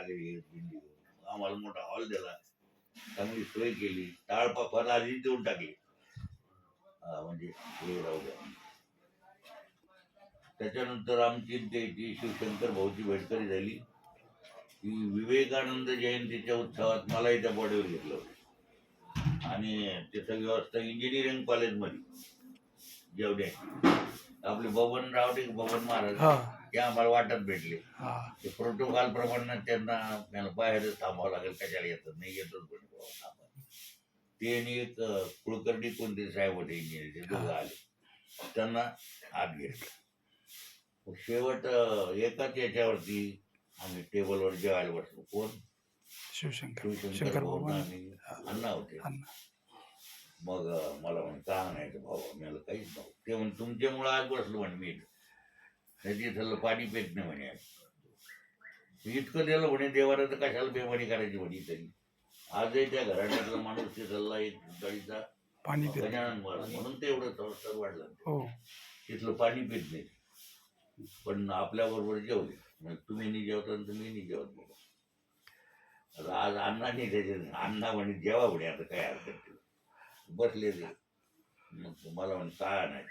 आले दिंडी आम्हाला मोठा हॉल दिला. चांगली सोय केली. टाळपाफार आधी देऊन टाकली. म्हणजे हे राहू द्या. त्याच्यानंतर आमची त्याची शिवशंकर भाऊची भेटकरी झाली की विवेकानंद जयंतीच्या उत्सवात मलाही त्या बॉडीवर घेतलं होतं. आणि तिथं व्यवस्था इंजिनिअरिंग कॉलेजमध्ये जेवढे. आपले बबन रावटे बबन महाराज ते आम्हाला वाटत भेटले. हा. ते प्रोटोकॉल प्रमाणे त्यांना बाहेरच थांबावं लागेल कशाला येतात नाही येतच पण बुवा थांबा. ते आणि एक अं, कुलकर्णी कोणते साहेब होते इंजिनियर ते दोघं आले. त्यांना आत घेतलं. मग शेवट अं, एकाच याच्यावरती आम्ही टेबलवर जेवायला बसलो. कोण? शिवशंकर. शिवशंकर भाऊ आणि अण्णा होते. अण्णा. मग मला म्हणे का आणायचं भाऊ मला काहीच भाऊ. ते म्हणे तुमच्यामुळं आज बसलो म्हणे मी इथं. नाही तिथलं पाणी पेट नाही म्हणे. इतकं दिलं म्हणे देवाला तर कशाला बेमारी करायची म्हणे तरी आजही त्या घराण्यातला माणूस तिथला एक गळीचा पाणी पित. गजानन महाराज म्हणून ते एवढं संस्कार वाढलं. हो. तिथलं पाणी पित नाही. पण आपल्या बरोबर जेवले. मग तुम्ही नाही जेवता आणि तुम्ही नाही जेवत बाबा आता आज अण्णा नाही त्याचे अण्णा म्हणे जेवा म्हणे आता काय हरकत बसलेले. बसले ते मग मला म्हण काय आणायचं?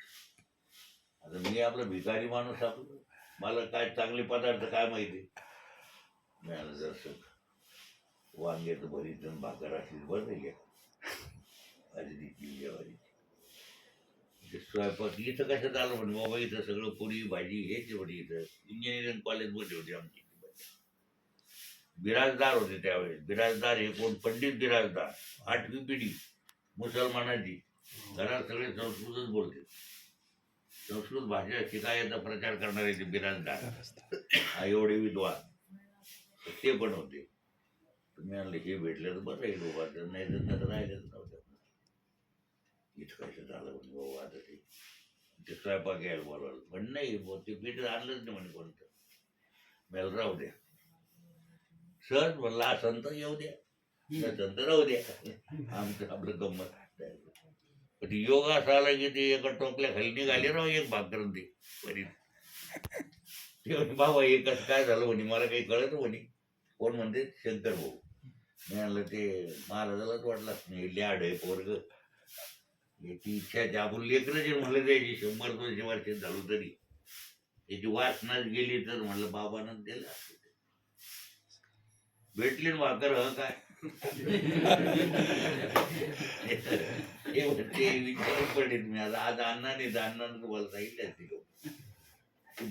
आता मी आपलं भिकारी माणूस आपलं. मला काय चांगले पदार्थ काय माहिती? मिळालं जसं वांग्याचं भरीत जण भाकर असली बरं नाही घ्या भाजी जेवारी ते स्वयंपाक इथं कसं झालं म्हणे? बाबा इथं सगळं पुरी भाजी हेच म्हणे इथं. इंजिनिअरिंग कॉलेजमध्ये होती आमची. बिराजदार होते त्यावेळेस. बिराजदार हे कोण? पंडित बिराजदार. आठवी पिढी. मुसलमानाची. घरात सगळे संस्कृतच बोलते संस्कृत भाषा शिकायचा प्रचार करणारे ते बिराजदार. एवढे विद्वान. तर ते पण होते. तुम्ही आणले हे भेटले तर बरं येईल बाबा. तर नाही तर नाही राहिलेच नव्हतं. इतकं झालं म्हणजे बाबा आता ते ते स्वयंपाक घ्यायला बोलवलं. पण नाही ते पीठ आणलंच नाही म्हणे कोणतं. मेल राहू द्या. सहज म्हणला संत तर येऊ द्या. नसेल तर राहू दे. आमचं आपलं गंमत पण ती योगा असा आला की ते एका टोपल्या खाली निघाली राव एक भाकर ते परी ते म्हणे बाबा हे काय झालं म्हणे? मला काही कळत म्हणे. कोण म्हणते? शंकर भाऊ. मी म्हणलं ते महाराजालाच वाटलाच नाही लॅड आहे पोरग. याची इच्छा आहे. आपण लेकरं जे म्हणलं द्यायची शंभर दोनशे वर्ष झालो तरी. त्याची वासनाच गेली तर म्हणलं बाबानं दिलं असं ते. भेटली भाकर हं काय ते म्हणते विचार पडेल मी. आता आज अण्णा नाही तर तुम्हाला सांगितलं ती लोक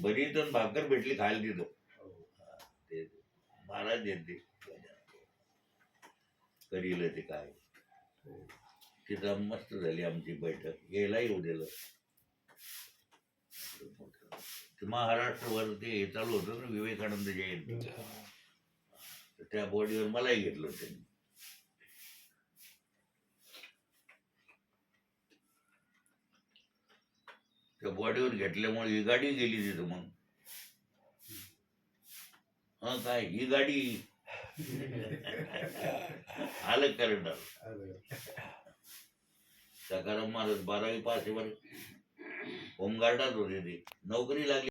बरी तर भाकर भेटली खायला दिलो ते महाराज येते करील ते काय. तिथं मस्त झाली आमची बैठक. यायला येऊ दिलं. महाराष्ट्रवर ते हे चालू होतं ना विवेकानंद जयंती. तर त्या बॉडीवर मलाही घेतलं होतं त्यांनी. त्या बॉडीवर घेतल्यामुळे ही गाडी गेली तिथं मग. हा काय ही गाडी? आलं करणार सकाराम महाराज बारावी पास आहे बरं. होमगार्डात होते ते. नोकरी लागली.